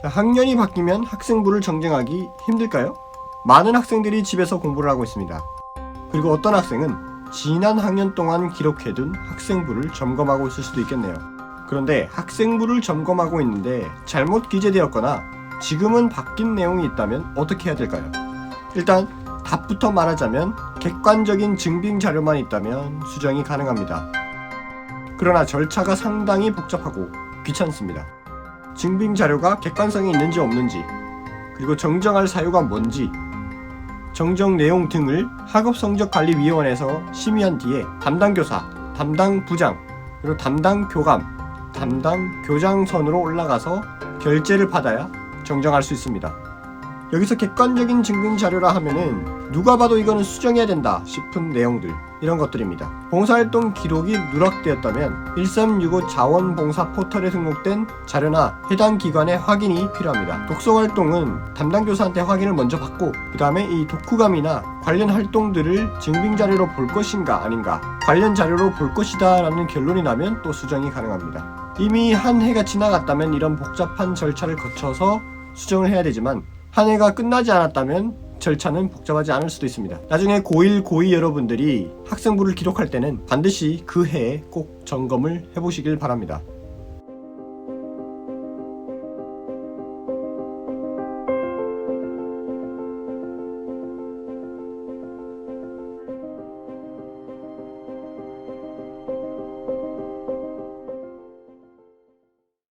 자, 학년이 바뀌면 학생부를 정정하기 힘들까요? 많은 학생들이 집에서 공부를 하고 있습니다. 그리고 어떤 학생은 지난 학년 동안 기록해둔 학생부를 점검하고 있을 수도 있겠네요. 그런데 학생부를 점검하고 있는데 잘못 기재되었거나 지금은 바뀐 내용이 있다면 어떻게 해야 될까요? 일단 답부터 말하자면 객관적인 증빙 자료만 있다면 수정이 가능합니다. 그러나 절차가 상당히 복잡하고 귀찮습니다. 증빙 자료가 객관성이 있는지 없는지, 그리고 정정할 사유가 뭔지, 정정 내용 등을 학업성적관리위원회에서 심의한 뒤에 담당 교사, 담당 부장, 그리고 담당 교감, 담당 교장 선으로 올라가서 결재를 받아야 정정할 수 있습니다. 여기서 객관적인 증빙 자료라 하면은 누가 봐도 이거는 수정해야 된다 싶은 내용들 이런 것들입니다. 봉사활동 기록이 누락되었다면 1365 자원봉사 포털에 등록된 자료나 해당 기관의 확인이 필요합니다. 독서활동은 담당 교사한테 확인을 먼저 받고 그 다음에 이 독후감이나 관련 활동들을 증빙 자료로 볼 것인가 아닌가 관련 자료로 볼 것이다 라는 결론이 나면 또 수정이 가능합니다. 이미 한 해가 지나갔다면 이런 복잡한 절차를 거쳐서 수정을 해야 되지만 한 해가 끝나지 않았다면 절차는 복잡하지 않을 수도 있습니다. 나중에 고1, 고2 여러분들이 학생부를 기록할 때는 반드시 그 해에 꼭 점검을 해보시길 바랍니다.